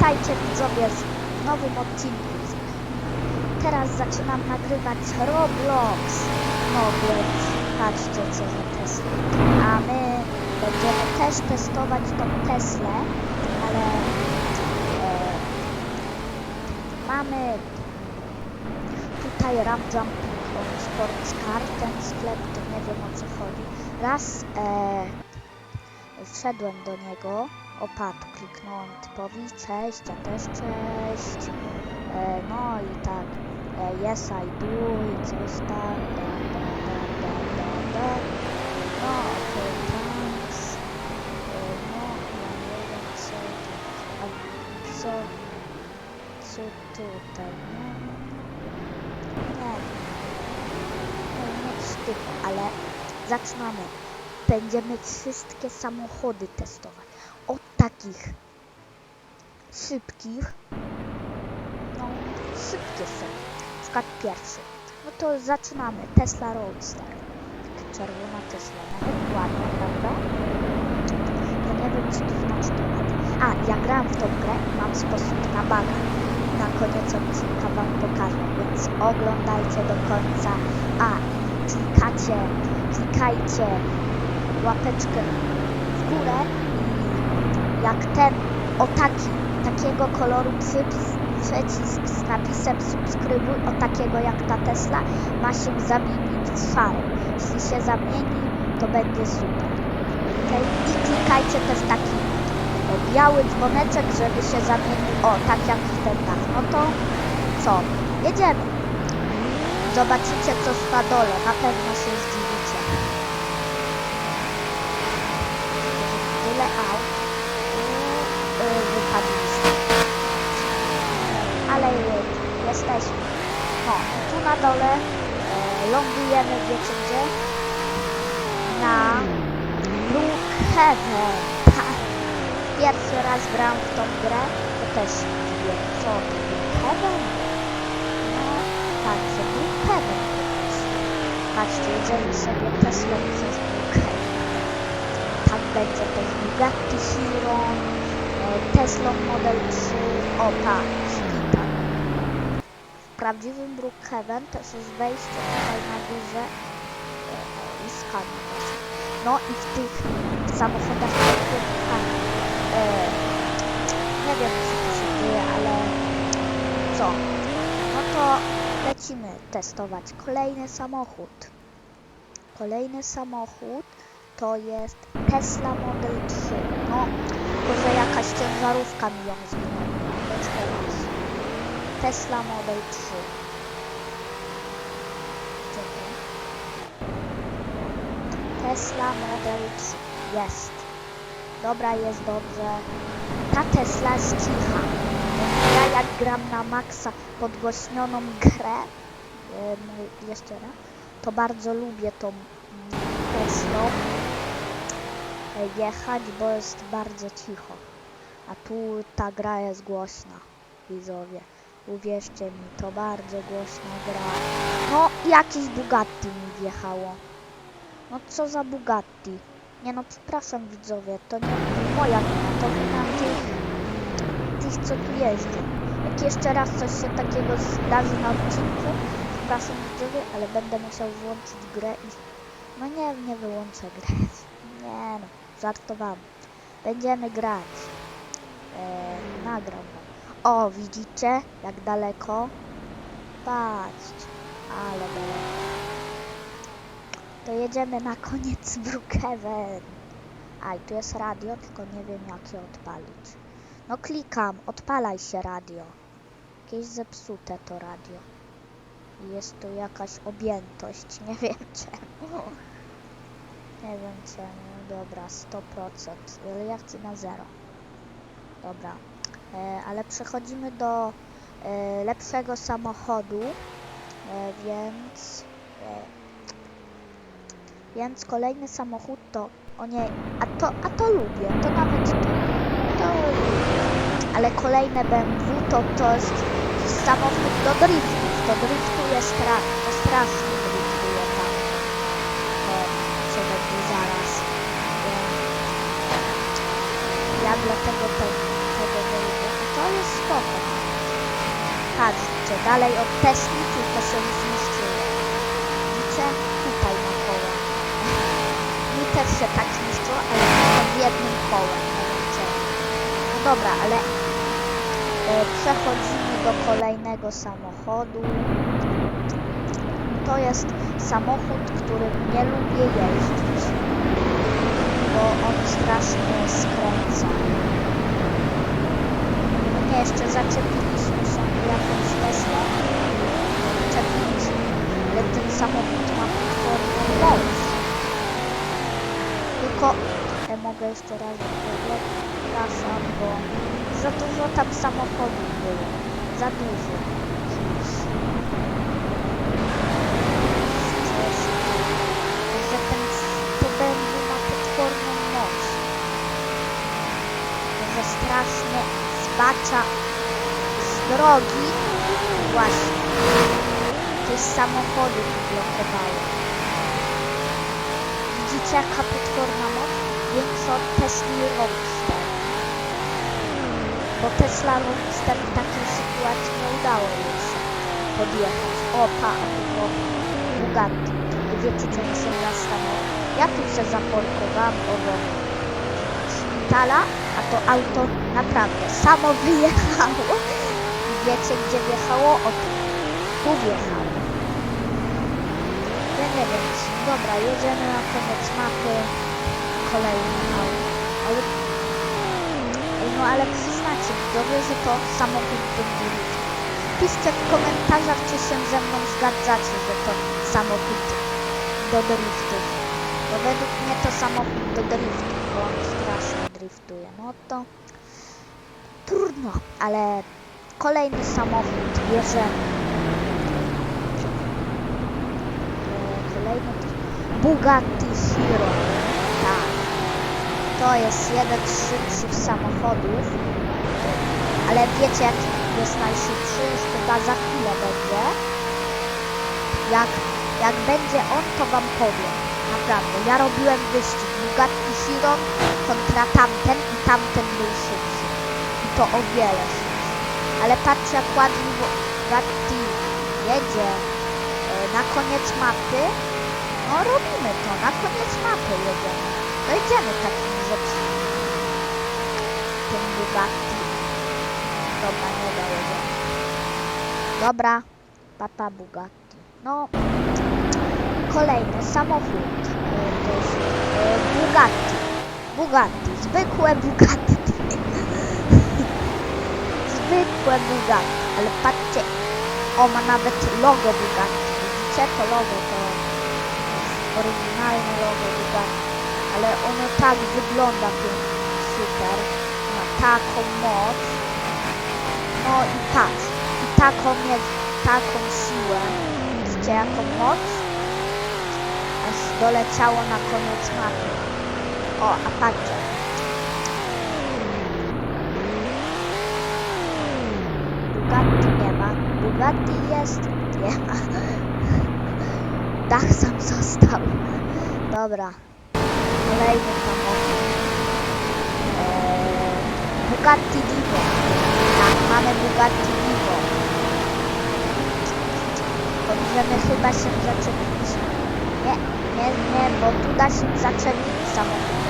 Witajcie widzowie w nowym odcinku. Teraz zaczynam nagrywać Roblox. No więc patrzcie co za Tesla. A my będziemy też testować tą Teslę, ale e, mamy tutaj Ram on Sports Car, ten sklep, to nie wiem o co chodzi. Raz e, wszedłem do niego, o patrz, kliknąłem typowi, cześć, ja też cześć, e, no i tak, e, yes I do i coś tam, da, da, da, da, da, da. no okej, thanks, e, no ja nie wiem co, a co, co tutaj, no, nie wiem, no nie wstyd, ale zaczynamy. Będziemy wszystkie samochody testować. Takich szybkich, no szybkie są. Przykład pierwszy. No to zaczynamy. Tesla Roadster. Taka czerwona Tesla. Nawet ładna, prawda? Ja nie wiem, co to znaczy to ładnie. A, ja grałem w tą grę i mam sposób na baga. Na koniec odcinka wam pokażę, więc oglądajcie do końca. A, klikacie, klikajcie łapeczkę w górę jak ten o taki, takiego koloru przycisk z napisem subskrybuj, o takiego jak ta Tesla, ma się zamienić w szary. Jeśli się zamieni, to będzie super. Okay? I klikajcie też taki e, biały dzwoneczek, żeby się zamienił, o, tak jak w ten dach. No to co? Jedziemy. Zobaczycie co na dole, na pewno No, tu na dole y, lądujemy, wiecie gdzie? Na Brookhaven. Pierwszy raz gram w tą grę, to też wiem co to Brookhaven. No, tak, że Brookhaven po prostu. Patrzcie, jedziemy sobie Teslą przez Brookhaven. Tam będzie też Bugatti Chiron, e, Tesla Model 3, o tak, prawdziwym Brookhaven też jest wejście tutaj na górze e, i skaner właśnie. No i w tych samochodach tak, e, nie wiem co tu się dzieje, ale co? No to lecimy testować kolejny samochód. Kolejny samochód to jest Tesla Model 3. No, tylko że jakaś ciężarówka mi ją zmieniła. Tesla Model 3. Czekaj. Tesla Model 3. Jest. Dobra, jest dobrze. Ta Tesla jest cicha. Ja jak gram na maksa podgłośnioną grę, jeszcze raz, to bardzo lubię tą mm, Teslą e, jechać, bo jest bardzo cicho. A tu ta gra jest głośna, widzowie. Uwierzcie mi, to bardzo głośna gra. No, jakieś Bugatti mi wjechało. No co za Bugatti? Nie no, przepraszam widzowie, to nie moja wina, to wina tych, tych co tu jeżdżą. Jak jeszcze raz coś się takiego zdarzy na odcinku, przepraszam widzowie, ale będę musiał włączyć grę i... No nie, nie wyłączę gry. Nie no, żartowałem. Będziemy grać. Eee, nagram. O, widzicie? Jak daleko? Patrzcie. Ale daleko. To jedziemy na koniec Brookhaven. A, tu jest radio, tylko nie wiem jak je odpalić. No klikam, odpalaj się radio. Jakieś zepsute to radio. Jest tu jakaś objętość, nie wiem czemu. Nie wiem czemu, dobra, 100%, ale ja chcę na zero. Dobra, ale przechodzimy do e, lepszego samochodu, e, więc... E, więc kolejny samochód to... O nie, a to, a to lubię, to nawet to... To. Ale kolejne BMW to, to jest samochód do driftów, to driftuje strasznie, to strasznie driftuje tam. To, co będzie zaraz. Ja dlatego te, tego nie lubię. A to Patrzcie, dalej od Tesli, tylko się zniszczyło. Widzicie? Tutaj na koła. Mi też się tak zniszczyło, ale tylko w jednym kołem. No dobra, ale e, przechodzimy do kolejnego samochodu. To jest samochód, którym nie lubię jeździć, bo on strasznie skręca. Nie, jeszcze zaczepiliśmy sobie jakąś Teslę. Zaczepiliśmy, ale ten samochód ma potworną moc. Tylko e, mogę jeszcze raz przepraszam, bo za dużo tam samochodów było. Za dużo. Że ten to będzie ma potworną moc. Że strasznie zbacza z drogi. Właśnie. Jakieś samochody tu blokowały. Widzicie jaka potworna moc? Większa od Tesla Roadster. Bo Tesla Roadster w takiej sytuacji nie udało jej się podjechać. Opa, a tu było Bugatti. Wiecie co mi się zastanawiam? Ja tu się zaparkowałam obok szpitala, to auto naprawdę samo wyjechało. Wiecie gdzie wjechało? O tu. Wjechało. Ja nie wiem. Dobra, jedziemy na koniec mapy. Kolejny auto. Ale... Ej, No ale przyznacie, widzowie, że to samochód driftu. Piszcie w komentarzach, czy się ze mną zgadzacie, że to samochód do driftów. Bo według mnie to samochód do driftu, bo on strasznie driftuje. No to trudno, ale kolejny samochód bierzemy. E, Kolejny Bugatti Chiron. Tak. To jest jeden z szybszych samochodów. Ale wiecie jaki jest najszybszy? Już chyba za chwilę będzie. Jak, jak będzie on, to wam powiem. Naprawdę. Ja robiłem wyścig Bugatti Chiron kontra tamten i tamten był szybszy. I to o wiele szybszy. Ale patrzcie jak ładnie Bugatti jedzie e, na koniec mapy. No robimy to, na koniec mapy jedziemy. Dojedziemy takim rzeczem. Tym Bugatti. Dobra, nie dojedziemy. Dobra, papa Bugatti. No, kolejny samochód. E, To jest e, Bugatti. Bugatti, zwykłe Bugatti. zwykłe Bugatti, ale patrzcie, o ma nawet logo Bugatti. Widzicie to logo, to jest oryginalne logo Bugatti, ale ono tak wygląda pięknie, super. Ma taką moc. No i patrz, i taką mieć, taką siłę. Widzicie jaką moc? Aż doleciało na koniec mapy. O, a. Bugatti nie ma. Bugatti jest. Nie ma. Dach sam został. Dobra. Kolejny samochód. Eee, Bugatti Divo. Tak, mamy Bugatti Divo. Możemy chyba się zaczepić. Nie, nie, nie, bo tu da się zaczepić samochód.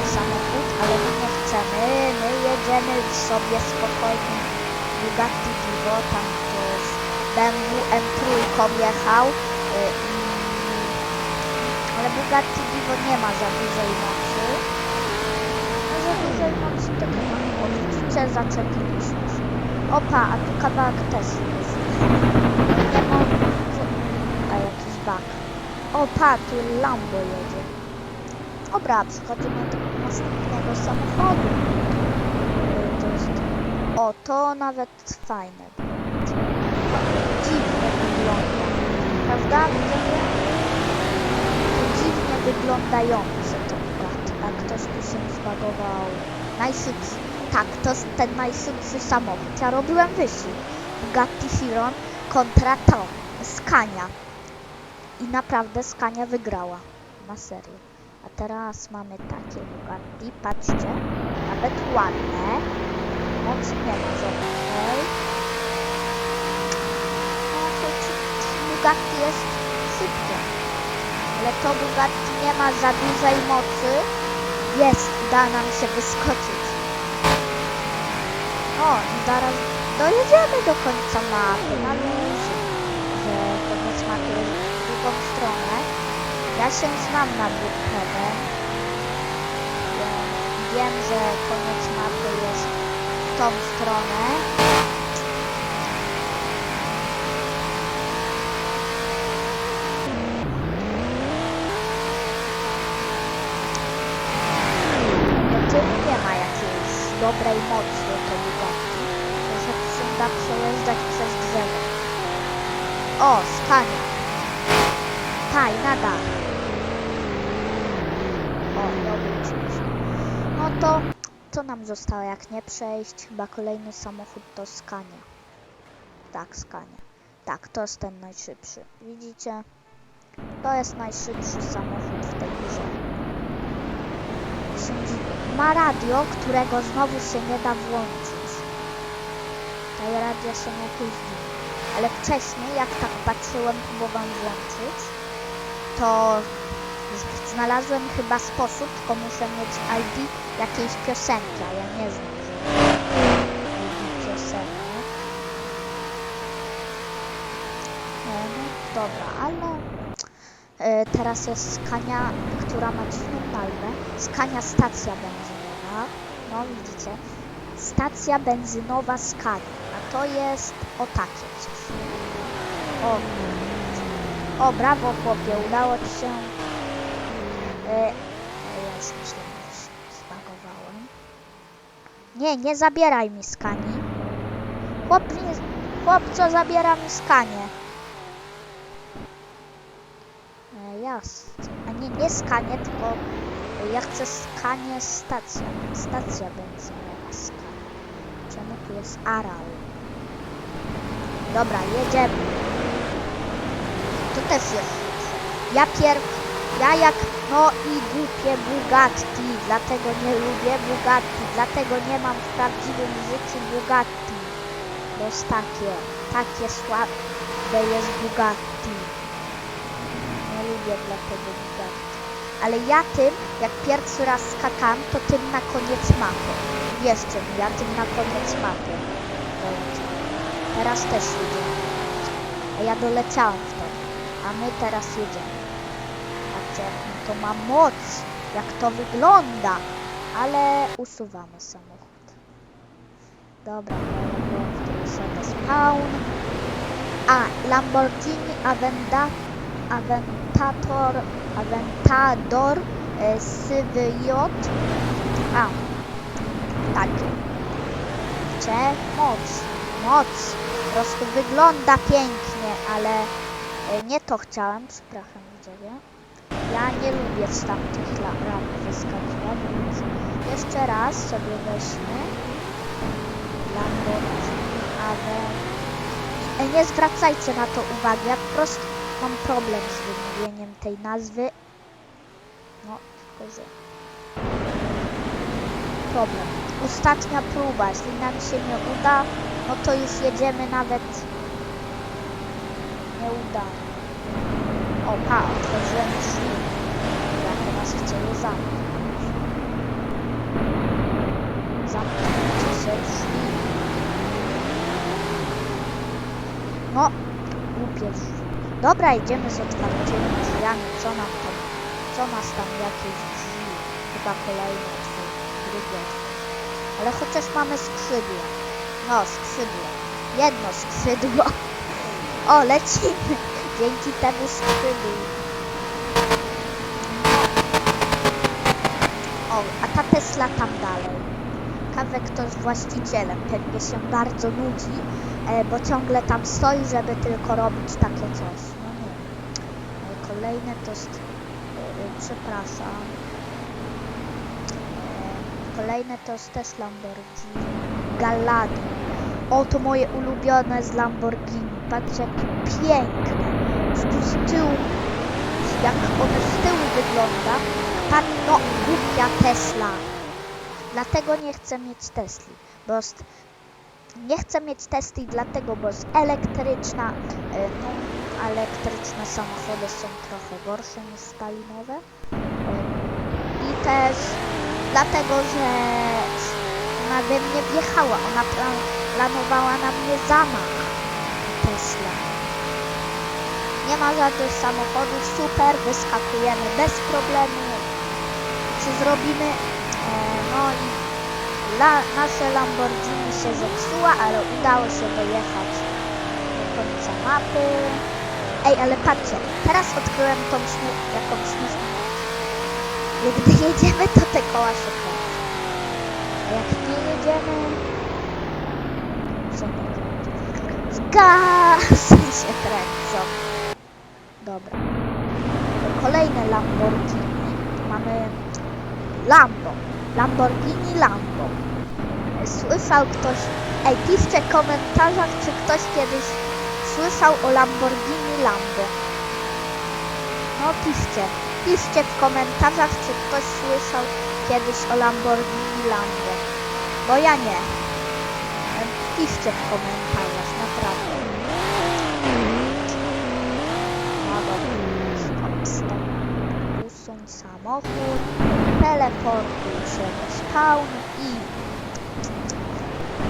Samochód, ale my nie chcemy. My jedziemy sobie spokojnie. Bugatti Divo, tam to jest BMW M3 jechał. y, i- Ale Bugatti Divo nie ma za dużej mocy. No za dużej mocy to nie ma. O, widzicie, zaczepiliśmy się. Opa, a tu kawałek Tesla jest. Nie ma... A jakiś bak. Opa, tu Lambo jedzie. Dobra, przechodzimy do następnego samochodu. To jest... O, to nawet fajne. Dziwnie wygląda. Prawda? Widzowie? To dziwnie wyglądające to Bugatti. A ktoś tu się zbagował. Najszybszy. Tak, to jest ten najszybszy samochód. Ja robiłem wyścig. Bugatti Chiron kontra to. Scania. I naprawdę Scania wygrała. Na serio. A teraz mamy takie ładki, patrzcie. Nawet ładne. Mocy nie ma żadnej. No choć Bugatti jest szybkie. Ale to Bugatti nie ma za dużej mocy. Jest, da nam się wyskoczyć. O, i zaraz dojedziemy do końca mapy. Się znam na Brookhaven. Wiem, że koniec mapy jest w tą stronę. Do tyłu nie ma jakiejś dobrej mocy to Bugatti. To się się da przejeżdżać przez drzewo. O, Scania. Taj, na dach. O, dobry No to co nam zostało jak nie przejść? Chyba kolejny samochód to Scania. Tak, Scania. Tak, to jest ten najszybszy. Widzicie? To jest najszybszy samochód w tej grze. Ma radio, którego znowu się nie da włączyć. Ta radio się jakoś dziwi. Ale wcześniej, jak tak patrzyłem, próbowałem włączyć, to znalazłem chyba sposób, tylko muszę mieć ID jakiejś piosenki, a ja nie znam żadnej ID piosenek. E, no dobra, ale e, teraz jest Skania, która ma dziwną nazwę. Skania stacja benzynowa. No widzicie, stacja benzynowa Skania. A to jest o takie coś. O, o brawo chłopie, udało ci się. E, ja już myślałem, że się zbagowałem. Nie, nie zabieraj mi skani. Chłop, nie, chłop co zabiera mi skanie? E, jasne. A nie, nie skanie, tylko ja chcę skanie stacja. Stacja benzynowa skanie. Czemu tu jest aral? Dobra, jedziemy. To też jest. Ja pierw, ja jak, no i głupie Bugatti, dlatego nie lubię Bugatti, dlatego nie mam w prawdziwym życiu Bugatti. Bo takie, takie słabe jest Bugatti. Nie lubię dlatego Bugatti. Ale ja tym, jak pierwszy raz skakam, to tym na koniec mapy. Jeszcze ja tym na koniec mapy. Teraz też jedziemy. A ja doleciałem wtedy. A my teraz jedziemy. Patrzcie, jak to ma moc. Jak to wygląda. Ale usuwamy samochód. Dobra, dobra, sobie spawn. A, Lamborghini Aventa, Aventator, Aventador, e, sywy. A, takie. Cze, moc, moc. Po prostu wygląda pięknie, ale e, nie to chciałem, przepraszam widzowie. Ja nie lubię z tamtych ram wyskakiwać, więc jeszcze raz sobie weźmy Lamborghini Aventador. Nie zwracajcie na to uwagi, ja po prostu mam problem z wymówieniem tej nazwy. No, tylko że... Problem. Ostatnia próba, jeśli nam się nie uda, no to już jedziemy nawet nieudanie. O, pa, otworzyłem drzwi. Ja teraz chcę je zamknąć. Zamknijcie się drzwi. No, głupie drzwi. Dobra, idziemy z otwartymi drzwiami. Co nam tam? Co nas tam jakieś drzwi? Chyba kolejne. Drugie. Ale chociaż mamy skrzydło. No, skrzydło. Jedno skrzydło. O, lecimy. Dzięki temu skrzydłu. O, a ta Tesla tam dalej. Ciekawe kto z właścicielem. Pewnie się bardzo nudzi, e, bo ciągle tam stoi, żeby tylko robić takie coś. No nie Kolejne to jest... E, e, przepraszam. Kolejne to jest też Lamborghini. Gallardo. O, to moje ulubione z Lamborghini. Patrzcie, jakie piękne. Tu z tyłu, jak one z tyłu wygląda. Patrz, no, głupia Tesla. Dlatego nie chcę mieć Tesli, bo nie chcę mieć Tesli dlatego, bo elektryczna, e, no, elektryczne samochody są trochę gorsze niż spalinowe. I też dlatego, że ona we mnie wjechała. Ona plan- planowała na mnie zamach. Tesla. Nie ma żadnych samochodów, super, wyskakujemy bez problemu. Czy zrobimy? E, no i la, nasze Lamborghini się zepsuła, ale udało się dojechać do końca mapy. Ej, ale patrzcie, teraz odkryłem tą śmie jakąś śmieszną. Jak Gdy jedziemy, to te koła się kręcą. A jak nie jedziemy. Zgasy się kręcą. Dobra. Kolejne Lamborghini. Mamy Lambo. Lamborghini Lambo. Słyszał ktoś... Ej, piszcie w komentarzach, czy ktoś kiedyś słyszał o Lamborghini Lambo. No piszcie. Piszcie w komentarzach, czy ktoś słyszał kiedyś o Lamborghini Lambo. Bo ja nie. E, Piszcie w komentarzach, naprawdę. No dobra. Stop, stop. Usuń samochód. Teleportuj się do spawn i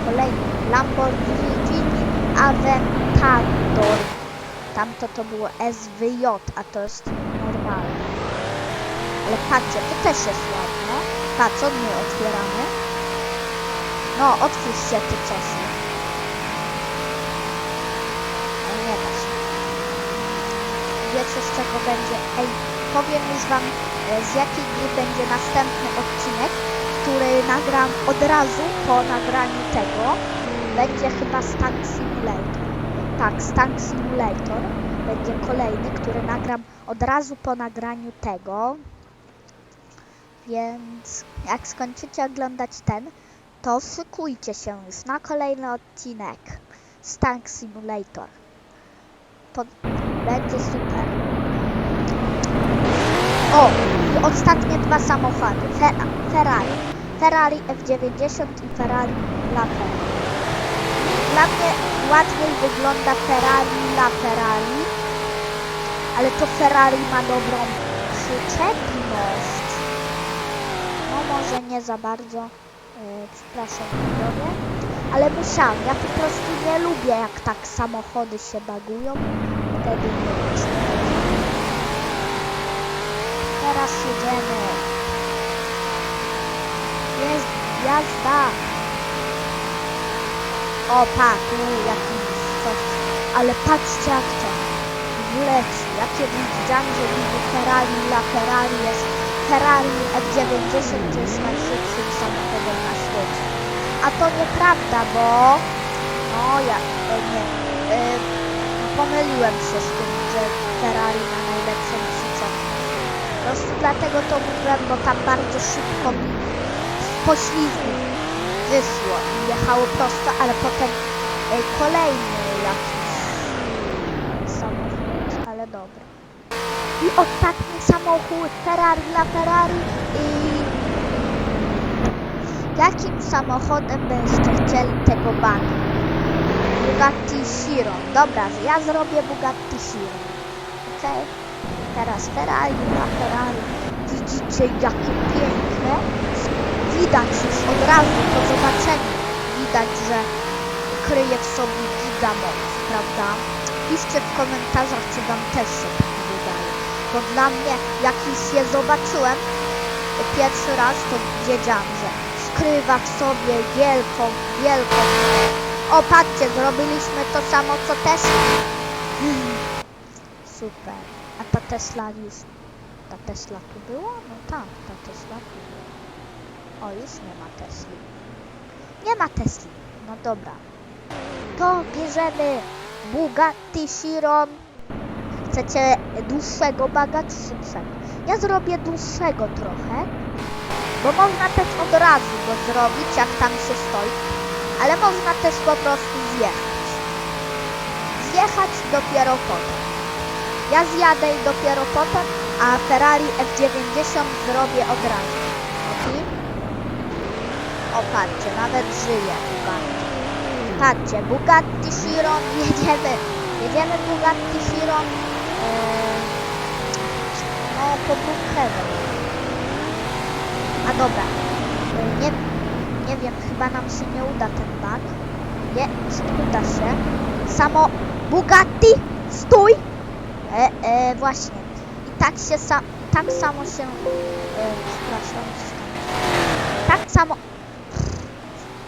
kolejny Lamborghini Aventador. Tamto to było SWJ, a to jest normalne. Ale patrzcie, to też jest ładne. Patrz, od my otwieramy. No, otwórz się ty Czesiu. Ale nie da się. Wiecie z czego będzie? Ej, powiem już wam z jakiej gry będzie następny odcinek, który nagram od razu po nagraniu tego. Będzie chyba Stank Simulator. Tak, Stank Simulator będzie kolejny, który nagram od razu po nagraniu tego. Więc jak skończycie oglądać ten, to szykujcie się już na kolejny odcinek Stank Simulator. Po... Będzie super. O! I ostatnie dwa samochody. Fe Ferrari. Ferrari F90 i Ferrari LaFerrari. Dla mnie łatwiej wygląda Ferrari LaFerrari, ale to Ferrari ma dobrą przyczepność. No może nie za bardzo. Yy, przepraszam, widzowie. Ale musiałam. Ja po prostu nie lubię, jak tak samochody się bagują. Wtedy nie wiem. Teraz jedziemy. Jest jazda. O, pa, tu jakiś coś. Ale patrzcie jak to wleci. Ja kiedyś widziałam, że niby Ferrari La Ferrari jest Ferrari F90 to jest najszybszym samochodem na świecie. A to nieprawda, bo no ja nie e, pomyliłem się z tym, że Ferrari ma najlepszą. Po prostu dlatego to mówiłem, bo tam bardzo szybko mi z poślizgu wyszło i jechało prosto, ale potem e, kolejny jakiś samochód, ale dobra. I ostatni samochód Ferrari dla Ferrari i jakim samochodem byście chcieli tego bana? Bugatti Chiron. Dobra, ja zrobię Bugatti Chiron. Okej? Teraz Ferrari dla Ferrari. Widzicie jakie piękne? Widać już od razu po zobaczeniu. Widać, że kryje w sobie gigamoc, prawda? Piszcie w komentarzach, czy wam też się tak wydaje. Bo dla mnie, jak już je zobaczyłem pierwszy raz, to wiedziałam, że skrywa w sobie wielką, wielką... O, patrzcie, zrobiliśmy to samo, co Tesla. Super. A ta Tesla już... Ta Tesla tu była? No tak, ta Tesla tu była. O, już nie ma Tesli. Nie ma Tesli. No dobra. To bierzemy Bugatti Chiron. Chcecie dłuższego baga czy szybszego? Ja zrobię dłuższego trochę, bo można też od razu go zrobić, jak tam się stoi, ale można też po prostu zjechać. Zjechać dopiero potem. Ja zjadę i dopiero potem, a Ferrari F90 zrobię od razu. Okej? O, patrzcie, nawet żyje Bugatti. Patrzcie, Bugatti Chiron, jedziemy Jedziemy Bugatti Chiron no po Brookhaven. A dobra, nie, nie wiem, chyba nam się nie uda ten bug. Nie, uda się. Samo Bugatti, stój! E, e, właśnie. I tak się sa, tak samo się, e, przepraszam, tak samo,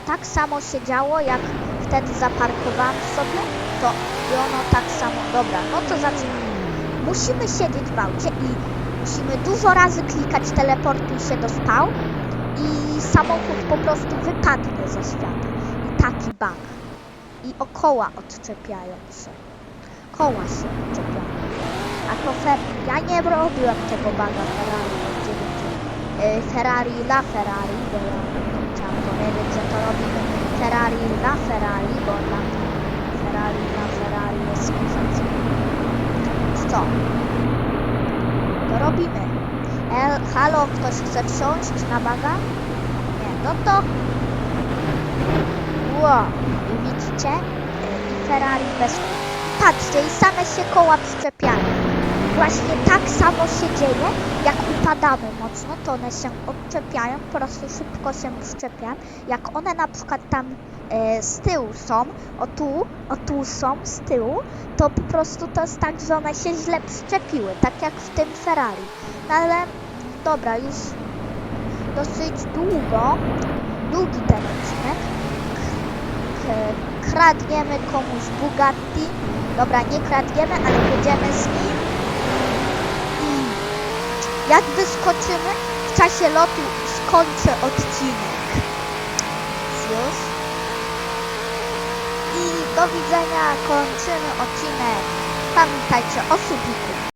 tak samo się działo, jak wtedy zaparkowałam sobie, to i ono tak samo, dobra, no to zacznijmy. Musimy siedzieć w aucie i musimy dużo razy klikać teleportuj się do spawn i samochód po prostu wypadnie ze świata. I taki bug. I o koła odczepiają się. Koła się odczepiają. A to fer... Ja nie robiłem tego baga Ferrari od 9. Yy, Ferrari la Ferrari, bo ja chciałam powiedzieć, że to robimy Ferrari la Ferrari, bo mnie Ferrari la Ferrari jest sensacyjne. Co? To robimy. El, halo, ktoś chce wsiąść na baga? Nie, no to... Wow, widzicie? Yy, I Ferrari bez... Patrzcie, i same się koła przyczepiają. Właśnie tak samo się dzieje, jak upadamy mocno, to one się odczepiają, po prostu szybko się przyczepiają. Jak one na przykład tam e, z tyłu są, o tu, o tu są z tyłu, to po prostu to jest tak, że one się źle przyczepiły, tak jak w tym Ferrari. No ale dobra, już dosyć długo, długi ten odcinek. Kradniemy komuś Bugatti. Dobra, nie kradniemy, ale jedziemy z nim. Jak wyskoczymy, w czasie lotu skończę odcinek. Już. I do widzenia, kończymy odcinek. Pamiętajcie o subiku.